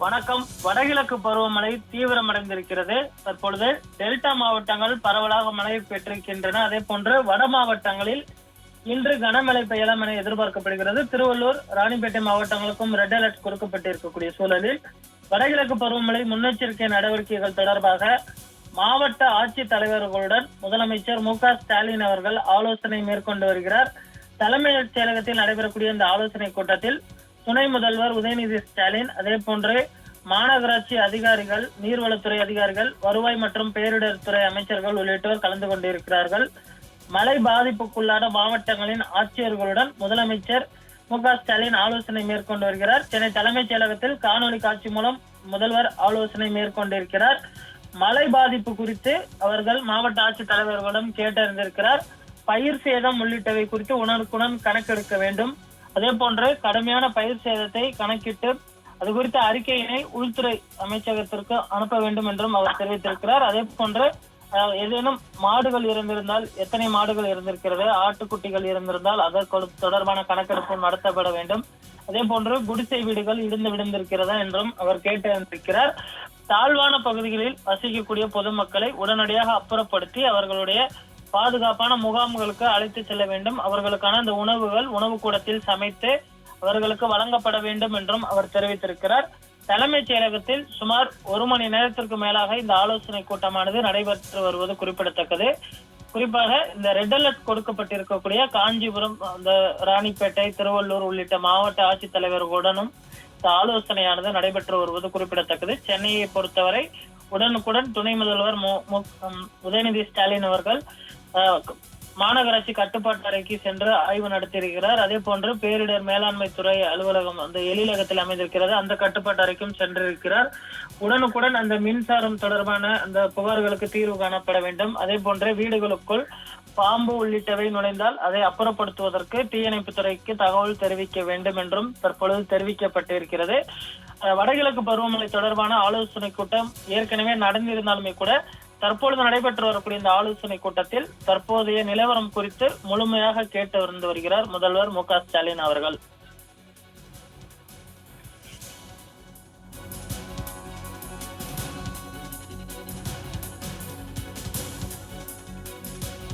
வணக்கம். வடகிழக்கு பருவமழை தீவிரமடைந்திருக்கிறது. தற்பொழுது டெல்டா மாவட்டங்கள் பரவலாக மழை பெற்றிருக்கின்றன. அதே போன்று வட மாவட்டங்களில் இன்று கனமழை பெய்யலாம் என எதிர்பார்க்கப்படுகிறது. திருவள்ளூர் ராணிப்பேட்டை மாவட்டங்களுக்கும் ரெட் அலர்ட் கொடுக்கப்பட்டிருக்கக்கூடிய சூழலில் வடகிழக்கு பருவமழை முன்னெச்சரிக்கை நடவடிக்கைகள் தொடர்பாக மாவட்ட ஆட்சித் தலைவர்களுடன் முதலமைச்சர் மு ஸ்டாலின் அவர்கள் ஆலோசனை மேற்கொண்டு வருகிறார். தலைமைச் செயலகத்தில் நடைபெறக்கூடிய இந்த ஆலோசனை கூட்டத்தில் துணை முதல்வர் உதயநிதி ஸ்டாலின் அதே போன்று மாநகராட்சி அதிகாரிகள் நீர்வளத்துறை அதிகாரிகள் வருவாய் மற்றும் பேரிடர் துறை அமைச்சர்கள் உள்ளிட்டோர் கலந்து கொண்டிருக்கிறார்கள். மழை பாதிப்புக்குள்ளான மாவட்டங்களின் ஆட்சியர்களுடன் முதலமைச்சர் மு க ஸ்டாலின் ஆலோசனை மேற்கொண்டு வருகிறார். சென்னை தலைமைச் செயலகத்தில் காணொலி காட்சி மூலம் முதல்வர் ஆலோசனை மேற்கொண்டிருக்கிறார். மழை பாதிப்பு குறித்து அவர்கள் மாவட்ட ஆட்சித் தலைவர்களிடம் கேட்டறிந்திருக்கிறார். பயிர் சேதம் உள்ளிட்டவை குறித்து உணர்வுக்குடன் கணக்கெடுக்க வேண்டும். அதே போன்று கடுமையான பயிர் சேதத்தை கணக்கிட்டு அது குறித்த அறிக்கையினை உள்துறை அமைச்சகத்திற்கு அனுப்ப வேண்டும் என்றும் அவர் தெரிவித்திருக்கிறார். அதே போன்று ஏதேனும் மாடுகள் இருந்திருந்தால் எத்தனை மாடுகள் இருந்திருக்கிறது ஆட்டுக்குட்டிகள் இருந்திருந்தால் அதற்கு தொடர்பான கணக்கெடுப்பு நடத்தப்பட வேண்டும். அதே போன்று குடிசை வீடுகள் இடிந்து விழுந்திருக்கிறதா என்றும் அவர் கேட்டிருந்திருக்கிறார் தாழ்வான பகுதிகளில் வசிக்கக்கூடிய பொதுமக்களை உடனடியாக அப்புறப்படுத்தி அவர்களுடைய பாதுகாப்பான முகாம்களுக்கு அழைத்து செல்ல வேண்டும். அவர்களுக்கான அந்த உணவுகள் உணவு கூடத்தில் சமைத்து அவர்களுக்கு வழங்கப்பட வேண்டும் என்றும் அவர் தெரிவித்திருக்கிறார். தலைமைச் செயலகத்தில் சுமார் ஒரு மணி நேரத்திற்கு மேலாக இந்த ஆலோசனை கூட்டமானது நடைபெற்று வருவது குறிப்பிடத்தக்கது. குறிப்பாக இந்த ரெட் அலர்ட் கொடுக்கப்பட்டிருக்கக்கூடிய காஞ்சிபுரம் அந்த ராணிப்பேட்டை திருவள்ளூர் உள்ளிட்ட மாவட்ட ஆட்சித்தலைவர்களுடனும் இந்த ஆலோசனையானது நடைபெற்று வருவது குறிப்பிடத்தக்கது. சென்னையை பொறுத்தவரை உடனுக்குடன் துணை முதல்வர் மு- மு- உதயநிதி ஸ்டாலின் அவர்கள் மாநகராட்சி கட்டுப்பாட்டு அறைக்கு சென்று ஆய்வு நடத்தியிருக்கிறார். அதே போன்று பேரிடர் மேலாண்மை துறை அலுவலகம் அந்த எழிலகத்தில் அமைந்திருக்கிறது. அந்த கட்டுப்பாட்டு அறைக்கும் சென்றிருக்கிறார். உடனுக்குடன் அந்த மின்சாரம் தொடர்பான அந்த புகார்களுக்கு தீர்வு காணப்பட வேண்டும். அதே போன்று வீடுகளுக்குள் பாம்பு உள்ளிட்டவை நுழைந்தால் அதை அப்புறப்படுத்துவதற்கு தீயணைப்பு துறைக்கு தகவல் தெரிவிக்க வேண்டும் என்றும் தற்பொழுது தெரிவிக்கப்பட்டிருக்கிறது. வடகிழக்கு பருவமழை தொடர்பான ஆலோசனை கூட்டம் ஏற்கனவே நடந்திருந்தாலுமே கூட தற்பொழுது நடைபெற்று வரக்கூடிய இந்த ஆலோசனை கூட்டத்தில் தற்போதைய நிலவரம் குறித்து முழுமையாக கேட்டு வந்து வருகிறார் முதல்வர் மு ஸ்டாலின் அவர்கள்.